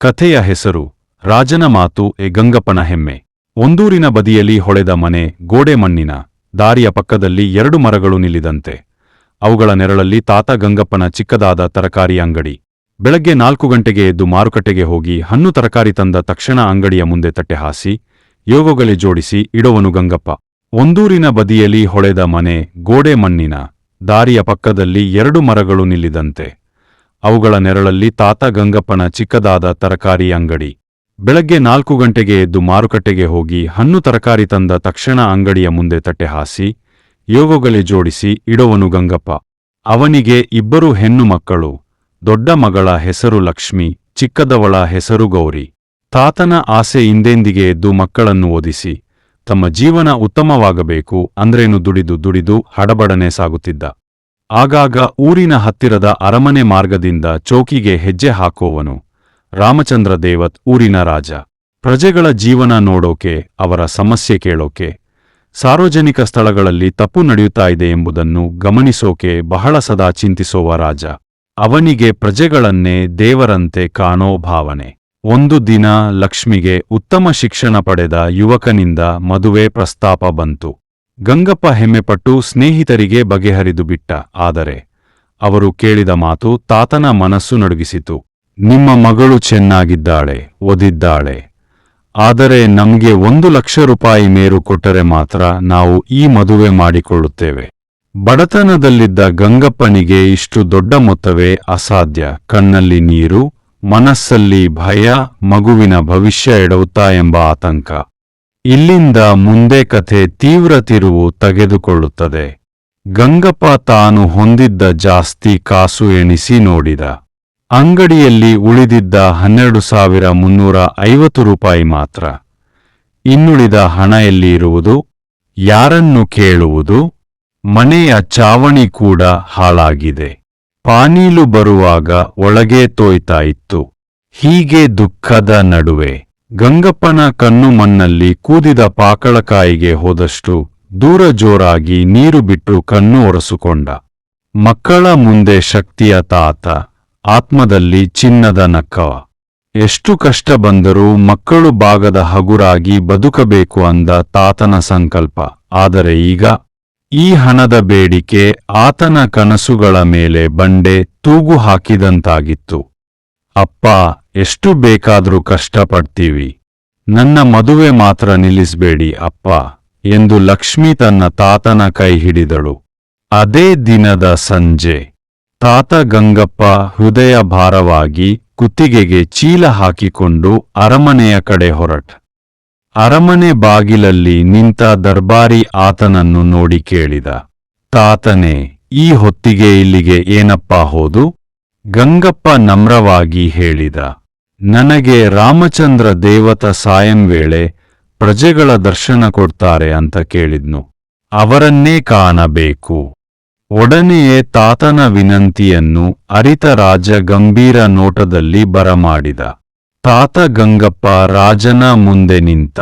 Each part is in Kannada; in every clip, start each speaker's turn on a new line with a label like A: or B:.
A: ಕಥೆಯ ಹೆಸರು, ರಾಜನ ಮಾತು ಎ ಗಂಗಪ್ಪನ ಹೆಮ್ಮೆ. ಒಂದೂರಿನ ಬದಿಯಲ್ಲಿ ಹೊಳೆದ ಮನೆ, ಗೋಡೆ ಮಣ್ಣಿನ, ದಾರಿಯ ಪಕ್ಕದಲ್ಲಿ ಎರಡು ಮರಗಳು ನಿಲ್ಲಿದಂತೆ. ಅವುಗಳ ನೆರಳಲ್ಲಿ ತಾತ ಗಂಗಪ್ಪನ ಚಿಕ್ಕದಾದ ತರಕಾರಿ ಅಂಗಡಿ. ಬೆಳಗ್ಗೆ ನಾಲ್ಕು ಗಂಟೆಗೆ ಎದ್ದು ಮಾರುಕಟ್ಟೆಗೆ ಹೋಗಿ ಹಣ್ಣು ತರಕಾರಿ ತಂದ ತಕ್ಷಣ ಅಂಗಡಿಯ ಮುಂದೆ ತಟ್ಟೆ ಹಾಸಿ ಯೋಗಗಳಿ ಜೋಡಿಸಿ ಇಡೋವನು ಗಂಗಪ್ಪ. ಒಂದೂರಿನ ಬದಿಯಲ್ಲಿ ಹೊಳೆದ ಮನೆ, ಗೋಡೆ ಮಣ್ಣಿನ, ದಾರಿಯ ಪಕ್ಕದಲ್ಲಿ ಎರಡು ಮರಗಳು ನಿಲ್ಲಿದಂತೆ. ಅವುಗಳ ನೆರಳಲ್ಲಿ ತಾತ ಗಂಗಪ್ಪನ ಚಿಕ್ಕದಾದ ತರಕಾರಿ ಅಂಗಡಿ. ಬೆಳಗ್ಗೆ ನಾಲ್ಕು ಗಂಟೆಗೆ ಎದ್ದು ಮಾರುಕಟ್ಟೆಗೆ ಹೋಗಿ ಹಣ್ಣು ತರಕಾರಿ ತಂದ ತಕ್ಷಣ ಅಂಗಡಿಯ ಮುಂದೆ ತಟ್ಟೆ ಹಾಸಿ, ಯೋಗಗಳೇ ಜೋಡಿಸಿ ಇಡೋವನು ಗಂಗಪ್ಪ. ಅವನಿಗೆ ಇಬ್ಬರು ಹೆಣ್ಣು ಮಕ್ಕಳು, ದೊಡ್ಡ ಮಗಳ ಹೆಸರು ಲಕ್ಷ್ಮಿ, ಚಿಕ್ಕದವಳ ಹೆಸರು ಗೌರಿ. ತಾತನ ಆಸೆ ಇಂದೆಂದಿಗೆ ಎದ್ದು ಮಕ್ಕಳನ್ನು ಓದಿಸಿ, ತಮ್ಮ ಜೀವನ ಉತ್ತಮವಾಗಬೇಕು ಅಂದ್ರೇನು ದುಡಿದು ದುಡಿದು ಹಡಬಡನೆ ಸಾಗುತ್ತಿದ್ದ. ಆಗಾಗ ಊರಿನ ಹತ್ತಿರದ ಅರಮನೆ ಮಾರ್ಗದಿಂದ ಚೌಕಿಗೆ ಹೆಜ್ಜೆ ಹಾಕೋವನು ರಾಮಚಂದ್ರ ದೇವತ್ ಊರಿನ ರಾಜ. ಪ್ರಜೆಗಳ ಜೀವನ ನೋಡೋಕೆ, ಅವರ ಸಮಸ್ಯೆ ಕೇಳೋಕೆ, ಸಾರ್ವಜನಿಕ ಸ್ಥಳಗಳಲ್ಲಿ ತಪ್ಪು ನಡೆಯುತ್ತಾ ಇದೆ ಎಂಬುದನ್ನು ಗಮನಿಸೋಕೆ ಬಹಳ ಸದಾ ಚಿಂತಿಸೋವ ರಾಜ. ಅವನಿಗೆ ಪ್ರಜೆಗಳನ್ನೇ ದೇವರಂತೆ ಕಾಣೋ ಭಾವನೆ. ಒಂದು ದಿನ ಲಕ್ಷ್ಮಿಗೆ ಉತ್ತಮ ಶಿಕ್ಷಣ ಪಡೆದ ಯುವಕನಿಂದ ಮದುವೆ ಪ್ರಸ್ತಾಪ ಬಂತು. ಗಂಗಪ್ಪ ಹೆಮ್ಮೆಪಟ್ಟು ಸ್ನೇಹಿತರಿಗೆ ಬಗೆಹರಿದು ಬಿಟ್ಟ. ಆದರೆ ಅವರು ಕೇಳಿದ ಮಾತು ತಾತನ ಮನಸ್ಸು ನಡುಗಿಸಿತು. ನಿಮ್ಮ ಮಗಳು ಚೆನ್ನಾಗಿದ್ದಾಳೆ, ಓದಿದ್ದಾಳೆ. ಆದರೆ ನಮಗೆ ಒಂದು ಲಕ್ಷ ರೂಪಾಯಿ ಮೇರು ಕೊಟ್ಟರೆ ಮಾತ್ರ ನಾವು ಈ ಮದುವೆ ಮಾಡಿಕೊಳ್ಳುತ್ತೇವೆ. ಬಡತನದಲ್ಲಿದ್ದ ಗಂಗಪ್ಪನಿಗೆ ಇಷ್ಟು ದೊಡ್ಡ ಮೊತ್ತವೇ ಅಸಾಧ್ಯ. ಕಣ್ಣಲ್ಲಿ ನೀರು, ಮನಸ್ಸಲ್ಲಿ ಭಯ, ಮಗುವಿನ ಭವಿಷ್ಯ ಎಡವುತ್ತಾ ಎಂಬ ಆತಂಕ. ಇಲ್ಲಿಂದ ಮುಂದೆ ಕಥೆ ತೀವ್ರ ತಿರುವು ತೆಗೆದುಕೊಳ್ಳುತ್ತದೆ. ಗಂಗಪ್ಪ ತಾನು ಹೊಂದಿದ್ದ ಜಾಸ್ತಿ ಕಾಸು ಎಣಿಸಿ ನೋಡಿದ. ಅಂಗಡಿಯಲ್ಲಿ ಉಳಿದಿದ್ದ ಹನ್ನೆರಡು ಸಾವಿರ ಮುನ್ನೂರ ಐವತ್ತು ರೂಪಾಯಿ ಮಾತ್ರ. ಇನ್ನುಳಿದ ಹಣ ಎಲ್ಲಿ ಇರುವುದು? ಯಾರನ್ನು ಕೇಳುವುದು? ಮನೆಯ ಚಾವಣಿ ಕೂಡ ಹಾಳಾಗಿದೆ. ಪಾನೀಲು ಬರುವಾಗ ಒಳಗೆ ತೋಯ್ತಾ ಇತ್ತು. ಹೀಗೆ ದುಃಖದ ನಡುವೆ. ಗಂಗಪ್ಪನ ಕಣ್ಣು ಮಣ್ಣಲ್ಲಿ ಕೂದಿದ ಪಾಕಳಕಾಯಿಗೆ ಹೋದಷ್ಟು ದೂರ ಜೋರಾಗಿ ನೀರು ಬಿಟ್ಟು ಕಣ್ಣು ಒರೆಸುಕೊಂಡ. ಮಕ್ಕಳ ಮುಂದೆ ಶಕ್ತಿಯ ತಾತ, ಆತ್ಮದಲ್ಲಿ ಚಿನ್ನದ ನಕ್ಕವ ಎಷ್ಟು ಕಷ್ಟ ಬಂದರೂ ಮಕ್ಕಳು ಭಾಗದ ಹಗುರಾಗಿ ಬದುಕಬೇಕು ಅಂದ ತಾತನ ಸಂಕಲ್ಪ. ಆದರೆ ಈಗ ಈ ಹಣದ ಬೇಡಿಕೆ ಆತನ ಕನಸುಗಳ ಮೇಲೆ ಬಂಡೆ ತೂಗು ಹಾಕಿದಂತಾಗಿತ್ತು. ಅಪ್ಪ ಎಷ್ಟು ಬೇಕಾದರೂ ಕಷ್ಟಪಡ್ತೀವಿ. ನನ್ನ ಮದುವೆ ಮಾತ್ರ ನಿಲ್ಲಿಸ್ಬೇಡಿ ಅಪ್ಪ ಎಂದು ಲಕ್ಷ್ಮಿ ತನ್ನ ತಾತನ ಕೈ ಹಿಡಿದಳು. ಅದೇ ದಿನದ ಸಂಜೆ. ತಾತ ಗಂಗಪ್ಪ ಹೃದಯ ಭಾರವಾಗಿ ಕುತ್ತಿಗೆಗೆ ಚೀಲ ಹಾಕಿಕೊಂಡು ಅರಮನೆಯ ಕಡೆ ಹೊರಟ. ಅರಮನೆ ಬಾಗಿಲಲ್ಲಿ ನಿಂತ ದರ್ಬಾರಿ ಆತನನ್ನು ನೋಡಿ ಕೇಳಿದ. ತಾತನೇ, ಈ ಹೊತ್ತಿಗೆ ಇಲ್ಲಿಗೆ ಏನಪ್ಪಾ ಹೋದು? ಗಂಗಪ್ಪ ನಮ್ರವಾಗಿ ಹೇಳಿದ. ನನಗೆ ರಾಮಚಂದ್ರ ದೇವತ ಸಾಯಂ ವೇಳೆ ಪ್ರಜೆಗಳ ದರ್ಶನ ಕೊಡ್ತಾರೆ ಅಂತ ಕೇಳಿದ್ನು. ಅವರನ್ನೇ ಕಾಣಬೇಕು. ಒಡನೆಯೇ ತಾತನ ವಿನಂತಿಯನ್ನು ಅರಿತ ರಾಜ ಗಂಭೀರ ನೋಟದಲ್ಲಿ ಬರಮಾಡಿದ. ತಾತ ಗಂಗಪ್ಪ, ರಾಜನ ಮುಂದೆ ನಿಂತ.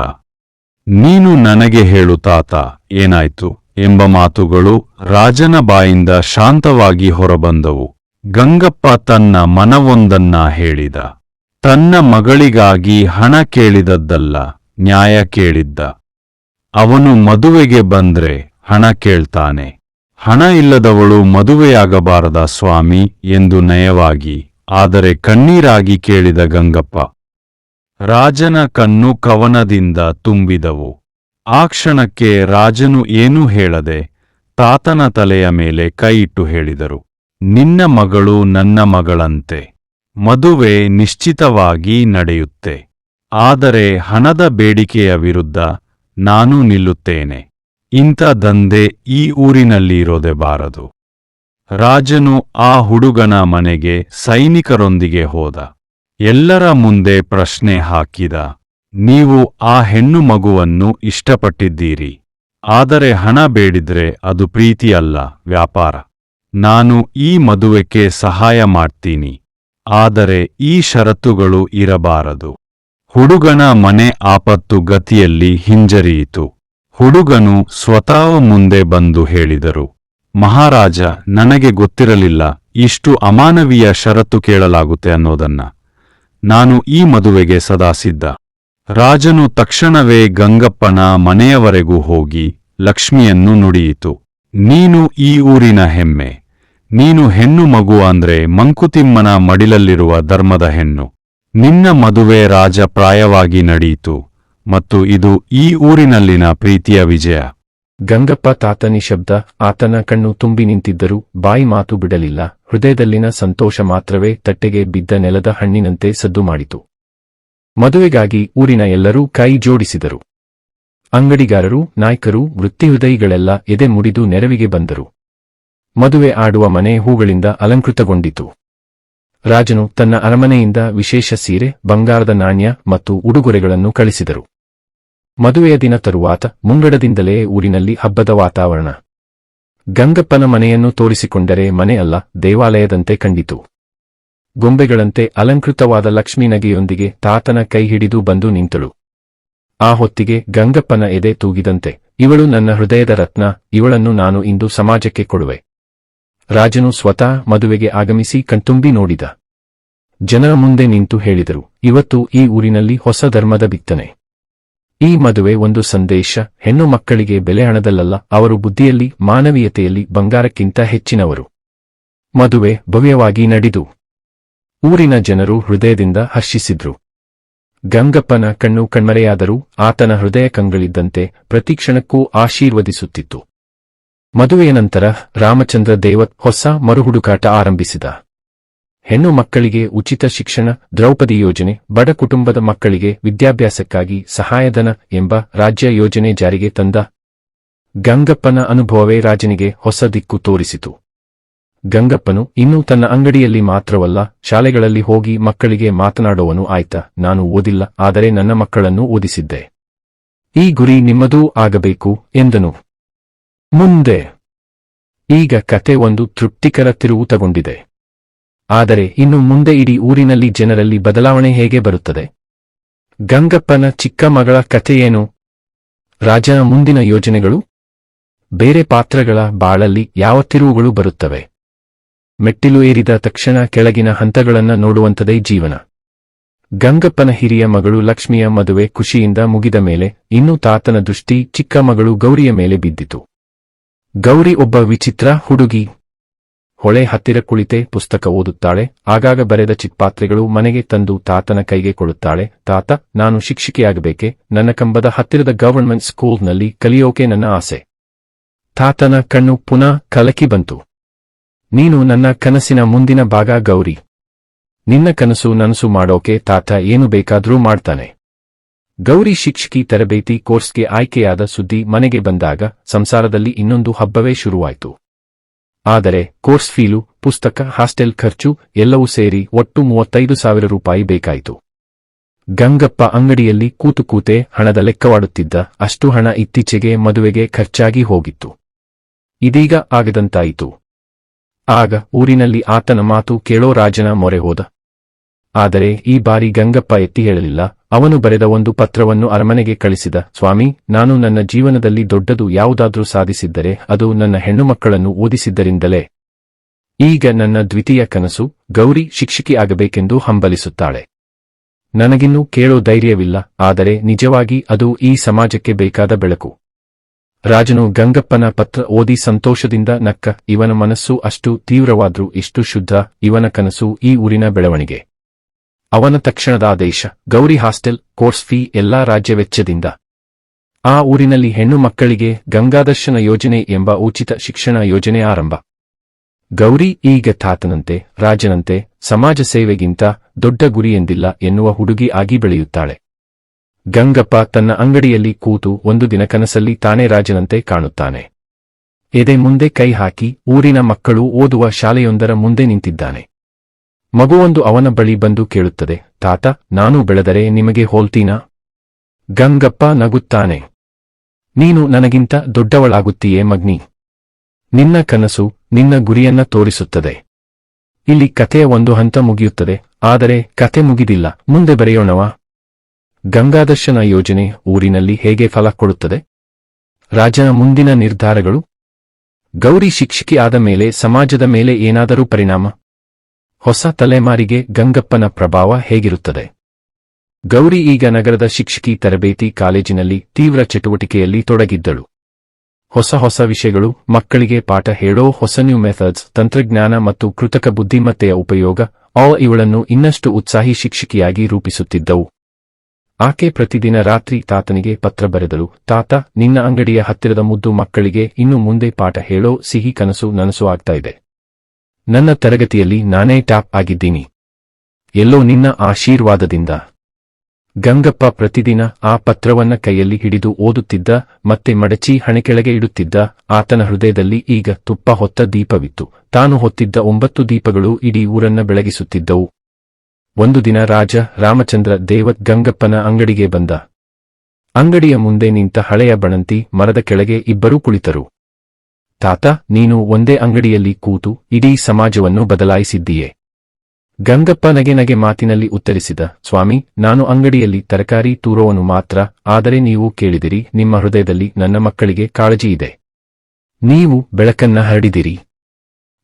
A: ನೀನು ನನಗೆ ಹೇಳು ತಾತ, ಏನಾಯ್ತು? ಎಂಬ ಮಾತುಗಳು ರಾಜನ ಬಾಯಿಂದ ಶಾಂತವಾಗಿ ಹೊರಬಂದವು. ಗಂಗಪ್ಪ ತನ್ನ ಮನವೊಂದನ್ನ ಹೇಳಿದ. ತನ್ನ ಮಗಳಿಗಾಗಿ ಹಣ ಕೇಳಿದದ್ದಲ್ಲ, ನ್ಯಾಯ ಕೇಳಿದ್ದ. ಅವನು ಮದುವೆಗೆ ಬಂದ್ರೆ ಹಣ ಕೇಳ್ತಾನೆ. ಹಣ ಇಲ್ಲದವಳು ಮದುವೆಯಾಗಬಾರದ ಸ್ವಾಮಿ ಎಂದು ನಯವಾಗಿ, ಆದರೆ ಕಣ್ಣೀರಾಗಿ ಕೇಳಿದ ಗಂಗಪ್ಪ. ರಾಜನ ಕಣ್ಣು ಕವನದಿಂದ ತುಂಬಿದವು. ಆ ಕ್ಷಣಕ್ಕೆ ರಾಜನು ಏನೂ ಹೇಳದೆ, ತಾತನ ತಲೆಯ ಮೇಲೆ ಕೈಯಿಟ್ಟು ಹೇಳಿದರು, ನಿನ್ನ ಮಗಳು ನನ್ನ ಮಗಳಂತೆ. ಮದುವೆ ನಿಶ್ಚಿತವಾಗಿ ನಡೆಯುತ್ತೆ. ಆದರೆ ಹಣದ ಬೇಡಿಕೆಯ ವಿರುದ್ಧ ನಾನು ನಿಲ್ಲುತ್ತೇನೆ. ಇಂಥ ದಂಧೆ ಈ ಊರಿನಲ್ಲಿ ಇರೋದೆ ಬಾರದು. ರಾಜನು ಆ ಹುಡುಗನ ಮನೆಗೆ ಸೈನಿಕರೊಂದಿಗೆ ಹೋದ. ಎಲ್ಲರ ಮುಂದೆ ಪ್ರಶ್ನೆ ಹಾಕಿದ. ನೀವು ಆ ಹೆಣ್ಣು ಮಗುವನ್ನು ಇಷ್ಟಪಟ್ಟಿದ್ದೀರಿ. ಆದರೆ ಹಣ ಬೇಡಿದ್ರೆ ಅದು ಪ್ರೀತಿಯಲ್ಲ ವ್ಯಾಪಾರ. ನಾನು ಈ ಮದುವೆಗೆ ಸಹಾಯ ಮಾಡ್ತೀನಿ. ಆದರೆ ಈ ಷರತ್ತುಗಳು ಇರಬಾರದು. ಹುಡುಗನ ಮನೆ ಆಪತ್ತು ಗತಿಯಲ್ಲಿ ಹಿಂಜರಿಯಿತು. ಹುಡುಗನು ಸ್ವತಃ ಮುಂದೆ ಬಂದು ಹೇಳಿದರು, ಮಹಾರಾಜ, ನನಗೆ ಗೊತ್ತಿರಲಿಲ್ಲ, ಇಷ್ಟು ಅಮಾನವೀಯ ಷರತ್ತು ಕೇಳಲಾಗುತ್ತೆ ಅನ್ನೋದನ್ನ. ನಾನು ಈ ಮದುವೆಗೆ ಸದಾ ಸಿದ್ಧ. ರಾಜನು ತಕ್ಷಣವೇ ಗಂಗಪ್ಪನ ಮನೆಯವರೆಗೂ ಹೋಗಿ ಲಕ್ಷ್ಮಿಯನ್ನು ನುಡಿಯಿತು. ನೀನು ಈ ಊರಿನ ಹೆಮ್ಮೆ. ನೀನು ಹೆಣ್ಣು ಮಗು ಅಂದ್ರೆ ಮಂಕುತಿಮ್ಮನ ಮಡಿಲಲ್ಲಿರುವ ಧರ್ಮದ ಹೆಣ್ಣು. ನಿನ್ನ ಮದುವೆ ರಾಜ ಪ್ರಾಯವಾಗಿ ನಡೆಯಿತು, ಮತ್ತು ಇದು ಈ ಊರಿನಲ್ಲಿನ ಪ್ರೀತಿಯ ವಿಜಯ.
B: ಗಂಗಪ್ಪ ತಾತನಿ ಶಬ್ದ, ಆತನ ಕಣ್ಣು ತುಂಬಿ ನಿಂತಿದ್ದರೂ ಬಾಯಿ ಮಾತು ಬಿಡಲಿಲ್ಲ, ಹೃದಯದಲ್ಲಿನ ಸಂತೋಷ ಮಾತ್ರವೇ ತಟ್ಟೆಗೆ ಬಿದ್ದ ನೆಲದ ಹಣ್ಣಿನಂತೆ ಸದ್ದು ಮಾಡಿತು. ಮದುವೆಗಾಗಿ ಊರಿನ ಎಲ್ಲರೂ ಕೈ ಜೋಡಿಸಿದರು. ಅಂಗಡಿಗಾರರು, ನಾಯ್ಕರು, ವೃತ್ತಿಹೃದಯಿಗಳೆಲ್ಲ ಎದೆ ಮುಡಿದು ನೆರವಿಗೆ ಬಂದರು. ಮದುವೆ ಆಡುವ ಮನೆ ಹೂಗಳಿಂದ ಅಲಂಕೃತಗೊಂಡಿತು. ರಾಜನು ತನ್ನ ಅರಮನೆಯಿಂದ ವಿಶೇಷ ಸೀರೆ, ಬಂಗಾರದ ನಾಣ್ಯ ಮತ್ತು ಉಡುಗೊರೆಗಳನ್ನು ಕಳಿಸಿದರು. ಮದುವೆಯ ದಿನ ತರುವಾತ ಮುಂಗಡದಿಂದಲೇ ಊರಿನಲ್ಲಿ ಹಬ್ಬದ ವಾತಾವರಣ. ಗಂಗಪ್ಪನ ಮನೆಯನ್ನು ತೋರಿಸಿಕೊಂಡರೆ ಮನೆ ಅಲ್ಲ, ದೇವಾಲಯದಂತೆ ಕಂಡಿತು. ಗೊಂಬೆಗಳಂತೆ ಅಲಂಕೃತವಾದ ಲಕ್ಷ್ಮೀ ನಗೆಯೊಂದಿಗೆ ತಾತನ ಕೈ ಹಿಡಿದು ಬಂದು ನಿಂತಳು. ಆ ಹೊತ್ತಿಗೆ ಗಂಗಪ್ಪನ ಎದೆ ತೂಗಿದಂತೆ, ಇವಳು ನನ್ನ ಹೃದಯದ ರತ್ನ, ಇವಳನ್ನು ನಾನು ಇಂದು ಸಮಾಜಕ್ಕೆ ಕೊಡುವೆ. ರಾಜನು ಸ್ವತಃ ಮದುವೆಗೆ ಆಗಮಿಸಿ ಕಣ್ತುಂಬಿ ನೋಡಿದ. ಜನರ ಮುಂದೆ ನಿಂತು ಹೇಳಿದರು, ಇವತ್ತು ಈ ಊರಿನಲ್ಲಿ ಹೊಸ ಧರ್ಮದ ಬಿತ್ತನೆ. ಈ ಮದುವೆ ಒಂದು ಸಂದೇಶ, ಹೆಣ್ಣು ಮಕ್ಕಳಿಗೆ ಬೆಲೆ ಹಣದಲ್ಲಲ್ಲ, ಅವರು ಬುದ್ಧಿಯಲ್ಲಿ, ಮಾನವೀಯತೆಯಲ್ಲಿ ಬಂಗಾರಕ್ಕಿಂತ ಹೆಚ್ಚಿನವರು. ಮದುವೆ ಭವ್ಯವಾಗಿ ನಡೆದು. ಊರಿನ ಜನರು ಹೃದಯದಿಂದ ಹರ್ಷಿಸಿದ್ರು. ಗಂಗಪ್ಪನ ಕಣ್ಣು ಕಣ್ಮರೆಯಾದರೂ ಆತನ ಹೃದಯ ಕಂಗಳಿದ್ದಂತೆ ಪ್ರತಿಕ್ಷಣಕ್ಕೂ ಆಶೀರ್ವದಿಸುತ್ತಿತ್ತು. ಮದುವೆಯ ನಂತರ ರಾಮಚಂದ್ರ ದೇವತ್ ಹೊಸ ಮರುಹುಡುಕಾಟ ಆರಂಭಿಸಿದ. ಹೆಣ್ಣು ಮಕ್ಕಳಿಗೆ ಉಚಿತ ಶಿಕ್ಷಣ, ದ್ರೌಪದಿ ಯೋಜನೆ, ಬಡ ಕುಟುಂಬದ ಮಕ್ಕಳಿಗೆ ವಿದ್ಯಾಭ್ಯಾಸಕ್ಕಾಗಿ ಸಹಾಯಧನ ಎಂಬ ರಾಜ್ಯ ಯೋಜನೆ ಜಾರಿಗೆ ತಂದ ಗಂಗಪ್ಪನ ಅನುಭವವೇ ರಾಜನಿಗೆ ಹೊಸ ದಿಕ್ಕು ತೋರಿಸಿತು. ಗಂಗಪ್ಪನು ಇನ್ನೂ ತನ್ನ ಅಂಗಡಿಯಲ್ಲಿ ಮಾತ್ರವಲ್ಲ, ಶಾಲೆಗಳಲ್ಲಿ ಹೋಗಿ ಮಕ್ಕಳಿಗೆ ಮಾತನಾಡುವನು ಆಯ್ತ. ನಾನು ಓದಿಲ್ಲ, ಆದರೆ ನನ್ನ ಮಕ್ಕಳನ್ನು ಓದಿಸಿದ್ದೆ. ಈ ಗುರಿ ನಿಮ್ಮದೂ ಆಗಬೇಕು ಎಂದನು. ಮುಂದೆ. ಈಗ ಕತೆ ಒಂದು ತೃಪ್ತಿಕರ ತಿರುವು ತಗೊಂಡಿದೆ ಆದರೆ ಇನ್ನು ಮುಂದೆ ಇಡೀ ಊರಿನಲ್ಲಿ ಜನರಲ್ಲಿ ಬದಲಾವಣೆ ಹೇಗೆ ಬರುತ್ತದೆ? ಗಂಗಪ್ಪನ ಚಿಕ್ಕ ಮಗಳ ಕಥೆಯೇನು ರಾಜನ ಮುಂದಿನ ಯೋಜನೆಗಳು? ಬೇರೆ ಪಾತ್ರಗಳ ಬಾಳಲ್ಲಿ ಯಾವ ತಿರುವುಗಳು ಬರುತ್ತವೆ? ಮೆಟ್ಟಿಲು ಏರಿದ ತಕ್ಷಣ ಕೆಳಗಿನ ಹಂತಗಳನ್ನ ನೋಡುವಂತದೇ ಜೀವನ. ಗಂಗಪ್ಪನ ಹಿರಿಯ ಮಗಳು ಲಕ್ಷ್ಮಿಯ ಮದುವೆ ಖುಷಿಯಿಂದ ಮುಗಿದ ಮೇಲೆ, ಇನ್ನೂ ತಾತನ ದೃಷ್ಟಿ ಚಿಕ್ಕ ಮಗಳು ಗೌರಿಯ ಮೇಲೆ ಬಿದ್ದಿತು. ಗೌರಿ ಒಬ್ಬ ವಿಚಿತ್ರ ಹುಡುಗಿ. ಹೊಳೆ ಹತ್ತಿರ ಕುಳಿತೆ ಪುಸ್ತಕ ಓದುತ್ತಾಳೆ. ಆಗಾಗ ಬರೆದ ಚಿತ್ಪಾತ್ರೆಗಳು ಮನೆಗೆ ತಂದು ತಾತನ ಕೈಗೆ ಕೊಡುತ್ತಾಳೆ. ತಾತ, ನಾನು ಶಿಕ್ಷಕಿಯಾಗಬೇಕೆ? ನನ್ನ ಕಂಬದ ಹತ್ತಿರದ ಗವರ್ಮೆಂಟ್ ಸ್ಕೂಲ್ನಲ್ಲಿ ಕಲಿಯೋಕೆ ನನ್ನ ಆಸೆ. ತಾತನ ಕಣ್ಣು ಪುನಃ ಕಲಕಿ ಬಂತು. ನೀನು ನನ್ನ ಕನಸಿನ ಮುಂದಿನ ಭಾಗ ಗೌರಿ. ನಿನ್ನ ಕನಸು ನನಸು ಮಾಡೋಕೆ ತಾತ ಏನು ಬೇಕಾದರೂ ಮಾಡ್ತಾನೆ. ಗೌರಿ ಶಿಕ್ಷಕಿ ತರಬೇತಿ ಕೋರ್ಸ್ಗೆ ಆಯ್ಕೆಯಾದ ಸುದ್ದಿ ಮನೆಗೆ ಬಂದಾಗ ಸಂಸಾರದಲ್ಲಿ ಇನ್ನೊಂದು ಹಬ್ಬವೇ ಶುರುವಾಯಿತು. ಆದರೆ ಕೋರ್ಸ್ ಫೀಲು, ಪುಸ್ತಕ, ಹಾಸ್ಟೆಲ್ ಖರ್ಚು ಎಲ್ಲವೂ ಸೇರಿ ಒಟ್ಟು ಮೂವತ್ತೈದು ಸಾವಿರ ರೂಪಾಯಿ ಬೇಕಾಯಿತು. ಗಂಗಪ್ಪ ಅಂಗಡಿಯಲ್ಲಿ ಕೂತು ಕೂತೆ ಹಣದ ಲೆಕ್ಕವಾಡುತ್ತಿದ್ದ ಅಷ್ಟು ಹಣ ಇತ್ತೀಚೆಗೆ ಮದುವೆಗೆ ಖರ್ಚಾಗಿ ಹೋಗಿತ್ತು. ಇದೀಗ ಆಗದಂತಾಯಿತು. ಆಗ ಊರಿನಲ್ಲಿ ಆತನ ಮಾತು ಕೇಳೋ ರಾಜನ ಮೊರೆ ಹೋದ. ಆದರೆ ಈ ಬಾರಿ ಗಂಗಪ್ಪ ಎತ್ತಿ ಹೇಳಲಿಲ್ಲ. ಅವನು ಬರೆದ ಒಂದು ಪತ್ರವನ್ನು ಅರಮನೆಗೆ ಕಳಿಸಿದ. ಸ್ವಾಮಿ, ನಾನು ನನ್ನ ಜೀವನದಲ್ಲಿ ದೊಡ್ಡದು ಯಾವುದಾದ್ರೂ ಸಾಧಿಸಿದ್ದರೆ ಅದು ನನ್ನ ಹೆಣ್ಣುಮಕ್ಕಳನ್ನು ಓದಿಸಿದ್ದರಿಂದಲೇ. ಈಗ ನನ್ನ ದ್ವಿತೀಯ ಕನಸು, ಗೌರಿ ಶಿಕ್ಷಕಿ ಆಗಬೇಕೆಂದು ಹಂಬಲಿಸುತ್ತಾಳೆ. ನನಗಿನ್ನೂ ಕೇಳೋ ಧೈರ್ಯವಿಲ್ಲ, ಆದರೆ ನಿಜವಾಗಿ ಅದು ಈ ಸಮಾಜಕ್ಕೆ ಬೇಕಾದ ಬೆಳಕು. ರಾಜನು ಗಂಗಪ್ಪನ ಪತ್ರ ಓದಿ ಸಂತೋಷದಿಂದ ನಕ್ಕ, ಇವನ ಮನಸ್ಸು ಅಷ್ಟು ತೀವ್ರವಾದ್ರೂ ಇಷ್ಟು ಶುದ್ಧ, ಇವನ ಕನಸು ಈ ಊರಿನ ಬೆಳವಣಿಗೆ. ಅವನ ತಕ್ಷಣದ ಆದೇಶ. ಗೌರಿ ಹಾಸ್ಟೆಲ್, ಕೋರ್ಸ್ ಫೀ ಎಲ್ಲಾ ರಾಜ್ಯ ವೆಚ್ಚದಿಂದ ಆ ಊರಿನಲ್ಲಿ ಹೆಣ್ಣು ಮಕ್ಕಳಿಗೆ ಗಂಗಾದರ್ಶನ ಯೋಜನೆ ಎಂಬ ಉಚಿತ ಶಿಕ್ಷಣ ಯೋಜನೆ ಆರಂಭ. ಗೌರಿ ಈಗ ತಾತನಂತೆ, ರಾಜನಂತೆ, ಸಮಾಜ ಸೇವೆಗಿಂತ ದೊಡ್ಡ ಗುರಿಯೆಂದಿಲ್ಲ ಎನ್ನುವ ಹುಡುಗಿ ಆಗಿ ಬೆಳೆಯುತ್ತಾಳೆ. ಗಂಗಪ್ಪ ತನ್ನ ಅಂಗಡಿಯಲ್ಲಿ ಕೂತು ಒಂದು ದಿನ ಕನಸಲ್ಲಿ ತಾನೇ ರಾಜನಂತೆ ಕಾಣುತ್ತಾನೆ. ಎದೆ ಮುಂದೆ ಕೈ ಹಾಕಿ ಊರಿನ ಮಕ್ಕಳು ಓದುವ ಶಾಲೆಯೊಂದರ ಮುಂದೆ ನಿಂತಿದ್ದಾನೆ. ಮಗುವೊಂದು ಅವನ ಬಳಿ ಬಂದು ಕೇಳುತ್ತದೆ, ತಾತ, ನಾನು ಬೆಳೆದರೆ ನಿಮಗೆ ಹೋಲ್ತೀನಾ? ಗಂಗಪ್ಪ ನಗುತ್ತಾನೆ. ನೀನು ನನಗಿಂತ ದೊಡ್ಡವಳಾಗುತ್ತೀಯೇ ಮಗ್ನಿ? ನಿನ್ನ ಕನಸು ನಿನ್ನ ಗುರಿಯನ್ನ ತೋರಿಸುತ್ತದೆ. ಇಲ್ಲಿ ಕಥೆಯ ಒಂದು ಹಂತ ಮುಗಿಯುತ್ತದೆ, ಆದರೆ ಕತೆ ಮುಗಿದಿಲ್ಲ. ಮುಂದೆ ಬರೆಯೋಣವಾ? ಗಂಗಾದರ್ಶನ ಯೋಜನೆ ಊರಿನಲ್ಲಿ ಹೇಗೆ ಫಲ ಕೊಡುತ್ತದೆ? ರಾಜನ ಮುಂದಿನ ನಿರ್ಧಾರಗಳು? ಗೌರಿ ಶಿಕ್ಷಕಿ ಆದ ಮೇಲೆ ಸಮಾಜದ ಮೇಲೆ ಏನಾದರೂ ಪರಿಣಾಮ? ಹೊಸ ತಲೆಮಾರಿಗೆ ಗಂಗಪ್ಪನ ಪ್ರಭಾವ ಹೇಗಿರುತ್ತದೆ? ಗೌರಿ ಈಗ ನಗರದ ಶಿಕ್ಷಕಿ ತರಬೇತಿ ಕಾಲೇಜಿನಲ್ಲಿ ತೀವ್ರ ಚಟುವಟಿಕೆಯಲ್ಲಿ ತೊಡಗಿದ್ದಳು. ಹೊಸ ಹೊಸ ವಿಷಯಗಳು, ಮಕ್ಕಳಿಗೆ ಪಾಠ ಹೇಳೋ ಹೊಸ ನ್ಯೂ ಮೆಥಡ್ಸ್ ತಂತ್ರಜ್ಞಾನ ಮತ್ತು ಕೃತಕ ಬುದ್ಧಿಮತ್ತೆಯ ಉಪಯೋಗ, ಅವ ಇವಳನ್ನು ಇನ್ನಷ್ಟು ಉತ್ಸಾಹಿ ಶಿಕ್ಷಕಿಯಾಗಿ ರೂಪಿಸುತ್ತಿದ್ದವು. ಆಕೆ ಪ್ರತಿದಿನ ರಾತ್ರಿ ತಾತನಿಗೆ ಪತ್ರ ಬರೆದಳು, ತಾತ, ನಿನ್ನ ಅಂಗಡಿಯ ಹತ್ತಿರದ ಮುದ್ದು ಮಕ್ಕಳಿಗೆ ಇನ್ನು ಮುಂದೆ ಪಾಠ ಹೇಳೋ ಸಿಹಿ ಕನಸು ನನಸು ಆಗ್ತಾ ಇದೆ. ನನ್ನ ತರಗತಿಯಲ್ಲಿ ನಾನೇ ಟಾಪ್ ಆಗಿದ್ದೀನಿ. ಎಲ್ಲೋ ನಿನ್ನ ಆಶೀರ್ವಾದದಿಂದ. ಗಂಗಪ್ಪ ಪ್ರತಿದಿನ ಆ ಪತ್ರವನ್ನ ಕೈಯಲ್ಲಿ ಹಿಡಿದು ಓದುತ್ತಿದ್ದ ಮತ್ತೆ ಮಡಚಿ ಹಣೆಕೆಳಗೆ ಇಡುತ್ತಿದ್ದ ಆತನ ಹೃದಯದಲ್ಲಿ ಈಗ ತುಪ್ಪ ಹೊತ್ತ ದೀಪವಿತ್ತು. ತಾನು ಹೊತ್ತಿದ್ದ ಒಂಬತ್ತು ದೀಪಗಳು ಇಡೀ ಊರನ್ನ ಬೆಳಗಿಸುತ್ತಿದ್ದವು. ಒಂದು ದಿನ ರಾಜ ರಾಮಚಂದ್ರ ದೇವತ್ ಗಂಗಪ್ಪನ ಅಂಗಡಿಗೆ ಬಂದ. ಅಂಗಡಿಯ ಮುಂದೆ ನಿಂತ ಹಳೆಯ ಬಣಂತಿ ಮರದ ಕೆಳಗೆ ಇಬ್ಬರೂ ಕುಳಿತರು. ತಾತ, ನೀನು ಒಂದೇ ಅಂಗಡಿಯಲ್ಲಿ ಕೂತು ಇಡೀ ಸಮಾಜವನ್ನು ಬದಲಾಯಿಸಿದ್ದೀಯೇ. ಗಂಗಪ್ಪ ನಗೆ ನಗೆ ಮಾತಿನಲ್ಲಿ ಉತ್ತರಿಸಿದ, ಸ್ವಾಮಿ, ನಾನು ಅಂಗಡಿಯಲ್ಲಿ ತರಕಾರಿ ತೂರೋವನು ಮಾತ್ರ, ಆದರೆ ನೀವು ಕೇಳಿದಿರಿ, ನಿಮ್ಮ ಹೃದಯದಲ್ಲಿ ನನ್ನ ಮಕ್ಕಳಿಗೆ ಕಾಳಜಿ ಇದೆ. ನೀವು ಬೆಳಕನ್ನ ಹರಡಿದಿರಿ.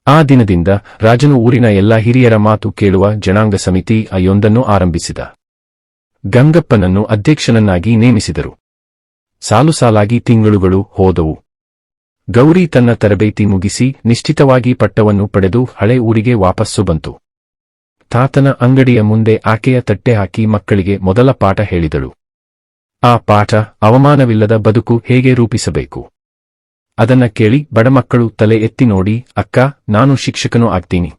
B: ಆ ದಿನದಿಂದ ರಾಜನು ಊರಿನ ಎಲ್ಲ ಹಿರಿಯರ ಮಾತು ಕೇಳುವ ಜನಾಂಗ ಸಮಿತಿ ಅಯೊಂದನ್ನು ಆರಂಭಿಸಿದ. ಗಂಗಪ್ಪನನ್ನು ಅಧ್ಯಕ್ಷನನ್ನಾಗಿ ನೇಮಿಸಿದರು. ಸಾಲು ಸಾಲಾಗಿ ತಿಂಗಳುಗಳು ಹೋದವು. ಗೌರಿ ತನ್ನ ತರಬೇತಿ ಮುಗಿಸಿ ನಿಶ್ಚಿತವಾಗಿ ಪಟ್ಟವನ್ನು ಪಡೆದು ಹಳೆ ಊರಿಗೆ ವಾಪಸ್ಸು ಬಂತು. ತಾತನ ಅಂಗಡಿಯ ಮುಂದೆ ಆಕೆಯ ತಟ್ಟೆ ಹಾಕಿ ಮಕ್ಕಳಿಗೆ ಮೊದಲ ಪಾಠ ಹೇಳಿದಳು. ಆ ಪಾಠ ಅವಮಾನವಿಲ್ಲದ ಬದುಕು ಹೇಗೆ ರೂಪಿಸಬೇಕು? ಅದನ್ನ ಕೇಳಿ ಬಡಮಕ್ಕಳು ತಲೆ ಎತ್ತಿ ನೋಡಿ, ಅಕ್ಕ, ನಾನು ಶಿಕ್ಷಕನು ಆಗ್ತೀನಿ.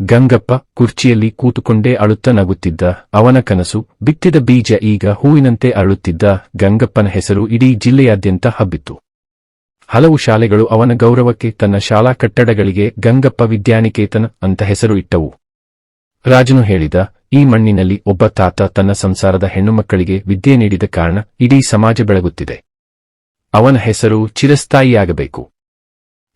B: ಗಂಗಪ್ಪ ಕುರ್ಚಿಯಲ್ಲಿ ಕೂತುಕೊಂಡೇ ಅಳುತ್ತ ನಗುತ್ತಿದ್ದ ಅವನ ಕನಸು, ಬಿತ್ತಿದ ಬೀಜ ಈಗ ಹೂವಿನಂತೆ ಅಳುತ್ತಿದ್ದ ಗಂಗಪ್ಪನ ಹೆಸರು ಇಡೀ ಜಿಲ್ಲೆಯಾದ್ಯಂತ ಹಬ್ಬಿತ್ತು. ಹಲವು ಶಾಲೆಗಳು ಅವನ ಗೌರವಕ್ಕೆ ತನ್ನ ಶಾಲಾ ಕಟ್ಟಡಗಳಿಗೆ ಗಂಗಪ್ಪ ವಿದ್ಯಾನಿಕೇತನ ಅಂತ ಹೆಸರು ಇಟ್ಟವು. ರಾಜನು ಹೇಳಿದ, ಈ ಮಣ್ಣಿನಲ್ಲಿ ಒಬ್ಬ ತಾತ ತನ್ನ ಸಂಸಾರದ ಹೆಣ್ಣುಮಕ್ಕಳಿಗೆ ವಿದ್ಯೆ ನೀಡಿದ ಕಾರಣ ಇಡೀ ಸಮಾಜ ಬೆಳಗುತ್ತಿದೆ. ಅವನ ಹೆಸರು ಚಿರಸ್ಥಾಯಿಯಾಗಬೇಕು.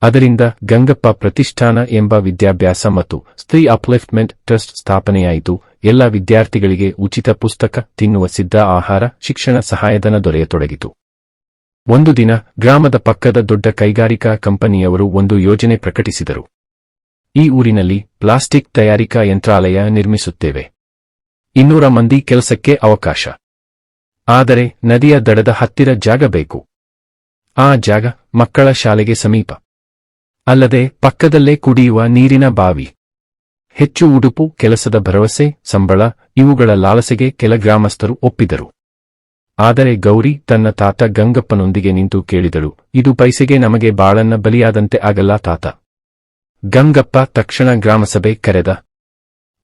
B: ಅದರಿಂದ ಗಂಗಪ್ಪ ಪ್ರತಿಷ್ಠಾನ ಎಂಬ ವಿದ್ಯಾಭ್ಯಾಸ ಮತ್ತು ಸ್ತ್ರೀ ಅಪ್ಲಿಫ್ಟ್ಮೆಂಟ್ ಟ್ರಸ್ಟ್ ಸ್ಥಾಪನೆಯಾಯಿತು. ಎಲ್ಲ ವಿದ್ಯಾರ್ಥಿಗಳಿಗೆ ಉಚಿತ ಪುಸ್ತಕ, ತಿನ್ನುವ, ಸಿದ್ಧ ಆಹಾರ, ಶಿಕ್ಷಣ ಸಹಾಯಧನ ದೊರೆಯತೊಡಗಿತು. ಒಂದು ದಿನ ಗ್ರಾಮದ ಪಕ್ಕದ ದೊಡ್ಡ ಕೈಗಾರಿಕಾ ಕಂಪನಿಯವರು ಒಂದು ಯೋಜನೆ ಪ್ರಕಟಿಸಿದರು. ಈ ಊರಿನಲ್ಲಿ ಪ್ಲಾಸ್ಟಿಕ್ ತಯಾರಿಕಾ ಯಂತ್ರಾಲಯ ನಿರ್ಮಿಸುತ್ತೇವೆ. ಇನ್ನೂರ ಮಂದಿ ಕೆಲಸಕ್ಕೆ ಅವಕಾಶ. ಆದರೆ ನದಿಯ ದಡದ ಹತ್ತಿರ ಜಾಗ ಬೇಕು. ಆ ಜಾಗ ಮಕ್ಕಳ ಶಾಲೆಗೆ ಸಮೀಪ. ಅಲ್ಲದೆ ಪಕ್ಕದಲ್ಲೇ ಕುಡಿಯುವ ನೀರಿನ ಬಾವಿ. ಹೆಚ್ಚು ಉಡುಪು, ಕೆಲಸದ ಭರವಸೆ, ಸಂಬಳ ಇವುಗಳ ಲಾಲಸೆಗೆ ಕೆಲ ಗ್ರಾಮಸ್ಥರು ಒಪ್ಪಿದರು. ಆದರೆ ಗೌರಿ ತನ್ನ ತಾತ ಗಂಗಪ್ಪನೊಂದಿಗೆ ನಿಂತು ಕೇಳಿದಳು, ಇದು ಪೈಸೆಗೆ ನಮಗೆ ಬಾಳನ್ನ ಬಲಿಯಾದಂತೆ ಆಗಲ್ಲ ತಾತ. ಗಂಗಪ್ಪ ತಕ್ಷಣ ಗ್ರಾಮಸಭೆ ಕರೆದ.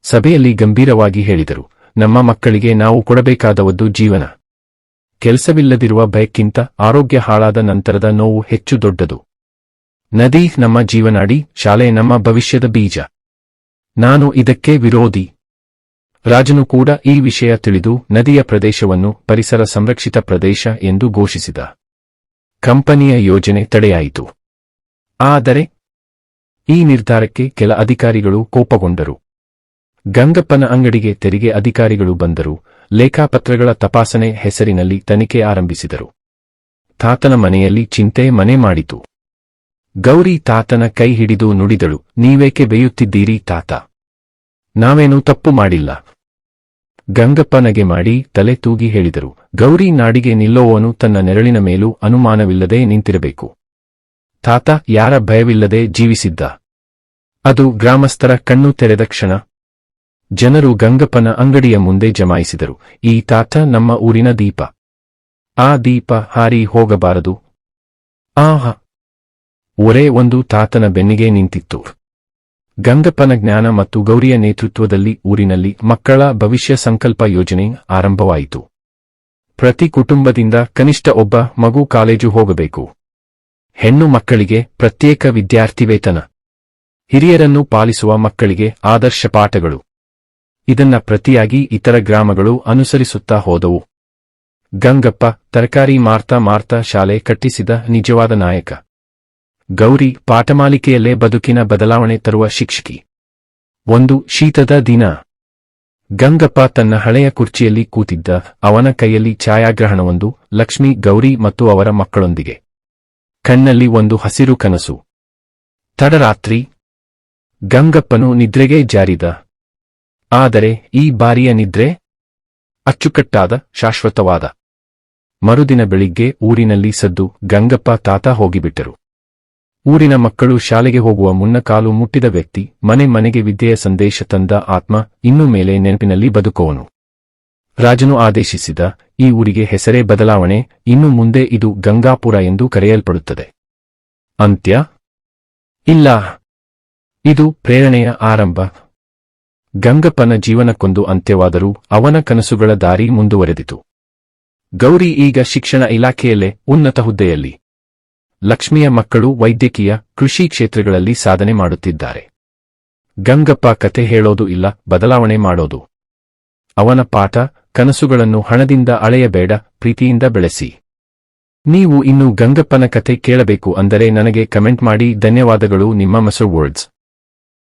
B: ಸಭೆಯಲ್ಲಿ ಗಂಭೀರವಾಗಿ ಹೇಳಿದರು, ನಮ್ಮ ಮಕ್ಕಳಿಗೆ ನಾವು ಕೊಡಬೇಕಾದವದ್ದು ಜೀವನ. ಕೆಲಸವಿಲ್ಲದಿರುವ ಭಯಕ್ಕಿಂತ ಆರೋಗ್ಯ ಹಾಳಾದ ನಂತರದ ನೋವು ಹೆಚ್ಚು ದೊಡ್ಡದು. ನದಿ, ನಮ್ಮ ಜೀವನಾಡಿ, ಶಾಲೆ, ನಮ್ಮ ಭವಿಷ್ಯದ ಬೀಜ. ನಾನು ಇದಕ್ಕೆ ವಿರೋಧಿ. ರಾಜನು ಕೂಡ ಈ ವಿಷಯ ತಿಳಿದು ನದಿಯ ಪ್ರದೇಶವನ್ನು ಪರಿಸರ ಸಂರಕ್ಷಿತ ಪ್ರದೇಶ ಎಂದು ಘೋಷಿಸಿದ. ಕಂಪನಿಯ ಯೋಜನೆ ತಡೆಯಾಯಿತು. ಆದರೆ ಈ ನಿರ್ಧಾರಕ್ಕೆ ಕೆಲ ಅಧಿಕಾರಿಗಳು ಕೋಪಗೊಂಡರು. ಗಂಗಪ್ಪನ ಅಂಗಡಿಗೆ ತೆರಿಗೆ ಅಧಿಕಾರಿಗಳು ಬಂದರು. ಲೇಖಾಪತ್ರಗಳ ತಪಾಸಣೆ ಹೆಸರಿನಲ್ಲಿ ತನಿಖೆ ಆರಂಭಿಸಿದರು. ತಾತನ ಮನೆಯಲ್ಲಿ ಚಿಂತೆ ಮನೆ ಮಾಡಿತು. ಗೌರಿ ತಾತನ ಕೈ ಹಿಡಿದು ನುಡಿದಳು, ನೀವೇಕೆ ಬೇಯುತ್ತಿದ್ದೀರಿ ತಾತ? ನಾವೇನೂ ತಪ್ಪು ಮಾಡಿಲ್ಲ. ಗಂಗಪ್ಪನಗೆ ಮಾಡಿ ತಲೆ ತೂಗಿ ಹೇಳಿದರು. ಗೌರಿ ನಾಡಿಗೆ ನಿಲ್ಲೋವನು ತನ್ನ ನೆರಳಿನ ಮೇಲೂ ಅನುಮಾನವಿಲ್ಲದೆ ನಿಂತಿರಬೇಕು. ತಾತ ಯಾರ ಭಯವಿಲ್ಲದೆ ಜೀವಿಸಿದ್ದ? ಅದು ಗ್ರಾಮಸ್ಥರ ಕಣ್ಣು ತೆರೆದ ಕ್ಷಣ. ಜನರು ಗಂಗಪ್ಪನ ಅಂಗಡಿಯ ಮುಂದೆ ಜಮಾಯಿಸಿದರು. ಈ ತಾತ ನಮ್ಮ ಊರಿನ ದೀಪ. ಆ ದೀಪ ಹಾರಿ ಹೋಗಬಾರದು. ಆಹ! ಒರೇ ಒಂದು ತಾತನ ಬೆನ್ನಿಗೆ ನಿಂತಿತ್ತು. ಗಂಗಪ್ಪನ ಜ್ಞಾನ ಮತ್ತು ಗೌರಿಯ ನೇತೃತ್ವದಲ್ಲಿ ಊರಿನಲ್ಲಿ ಮಕ್ಕಳ ಭವಿಷ್ಯ ಸಂಕಲ್ಪ ಯೋಜನೆ ಆರಂಭವಾಯಿತು. ಪ್ರತಿ ಕುಟುಂಬದಿಂದ ಕನಿಷ್ಠ ಒಬ್ಬ ಮಗು ಕಾಲೇಜು ಹೋಗಬೇಕು. ಹೆಣ್ಣು ಮಕ್ಕಳಿಗೆ ಪ್ರತ್ಯೇಕ ವಿದ್ಯಾರ್ಥಿ ವೇತನ ಹಿರಿಯರನ್ನು ಪಾಲಿಸುವ ಮಕ್ಕಳಿಗೆ ಆದರ್ಶ ಪಾಠಗಳು. ಇದನ್ನ ಪ್ರತಿಯಾಗಿ ಇತರ ಗ್ರಾಮಗಳು ಅನುಸರಿಸುತ್ತಾ ಹೋದವು. ಗಂಗಪ್ಪ, ತರಕಾರಿ ಮಾರ್ತಾ ಮಾರ್ತಾ ಶಾಲೆ ಕಟ್ಟಿಸಿದ ನಿಜವಾದ ನಾಯಕ. ಗೌರಿ ಪಾಠಮಾಲಿಕೆಯಲ್ಲೇ ಬದುಕಿನ ಬದಲಾವಣೆ ತರುವ ಶಿಕ್ಷಕಿ. ಒಂದು ಶೀತದ ದಿನ. ಗಂಗಪ್ಪ ತನ್ನ ಹಳೆಯ ಕುರ್ಚಿಯಲ್ಲಿ ಕೂತಿದ್ದ ಅವನ ಕೈಯಲ್ಲಿ ಛಾಯಾಗ್ರಹಣವೊಂದು, ಲಕ್ಷ್ಮಿ, ಗೌರಿ ಮತ್ತು ಅವರ ಮಕ್ಕಳೊಂದಿಗೆ. ಕಣ್ಣಲ್ಲಿ ಒಂದು ಹಸಿರು ಕನಸು. ತಡರಾತ್ರಿ. ಗಂಗಪ್ಪನು ನಿದ್ರೆಗೆ ಜಾರಿದ. ಆದರೆ ಈ ಬಾರಿಯ ನಿದ್ರೆ? ಅಚ್ಚುಕಟ್ಟಾದ, ಶಾಶ್ವತವಾದ. ಮರುದಿನ ಬೆಳಿಗ್ಗೆ ಊರಿನಲ್ಲಿ ಸದ್ದು ಗಂಗಪ್ಪ ತಾತ ಹೋಗಿಬಿಟ್ಟರು. ಊರಿನ ಮಕ್ಕಳು ಶಾಲೆಗೆ ಹೋಗುವ ಮುನ್ನ ಕಾಲು ಮುಟ್ಟಿದ ವ್ಯಕ್ತಿ, ಮನೆ ಮನೆಗೆ ವಿದ್ಯೆಯ ಸಂದೇಶ ತಂದ ಆತ್ಮ, ಇನ್ನು ಮೇಲೆ ನೆನಪಿನಲ್ಲಿ ಬದುಕುವನು ರಾಜನು ಆದೇಶಿಸಿದ, ಈ ಊರಿಗೆ ಹೆಸರೇ ಬದಲಾವಣೆ, ಇನ್ನು ಮುಂದೆ ಇದು ಗಂಗಾಪುರ ಎಂದು ಕರೆಯಲ್ಪಡುತ್ತದೆ. ಅಂತ್ಯ. ಇಲ್ಲ. ಇದು ಪ್ರೇರಣೆಯ ಆರಂಭ. ಗಂಗಪ್ಪನ ಜೀವನಕ್ಕೊಂದು ಅಂತ್ಯವಾದರೂ ಅವನ ಕನಸುಗಳ ದಾರಿ ಮುಂದುವರೆದಿತು. ಗೌರಿ ಈಗ ಶಿಕ್ಷಣ ಇಲಾಖೆಯಲ್ಲೇ ಉನ್ನತ ಹುದ್ದೆಯಲ್ಲಿ. ಲಕ್ಷ್ಮಿಯ ಮಕ್ಕಳು ವೈದ್ಯಕೀಯ, ಕೃಷಿ ಕ್ಷೇತ್ರಗಳಲ್ಲಿ ಸಾಧನೆ ಮಾಡುತ್ತಿದ್ದಾರೆ. ಗಂಗಪ್ಪ ಕತೆ ಹೇಳೋದು ಇಲ್ಲ, ಬದಲಾವಣೆ ಮಾಡೋದು. ಅವನ ಪಾಠ, ಕನಸುಗಳನ್ನು ಹಣದಿಂದ ಅಳೆಯಬೇಡ, ಪ್ರೀತಿಯಿಂದ ಬೆಳೆಸಿ. ನೀವು ಇನ್ನು ಗಂಗಪ್ಪನ ಕತೆ ಕೇಳಬೇಕು ಅಂದರೆ ನನಗೆ ಕಮೆಂಟ್ ಮಾಡಿ ಧನ್ಯವಾದಗಳು ನಿಮ್ಮ ಮಸರ್ ವರ್ಡ್ಸ್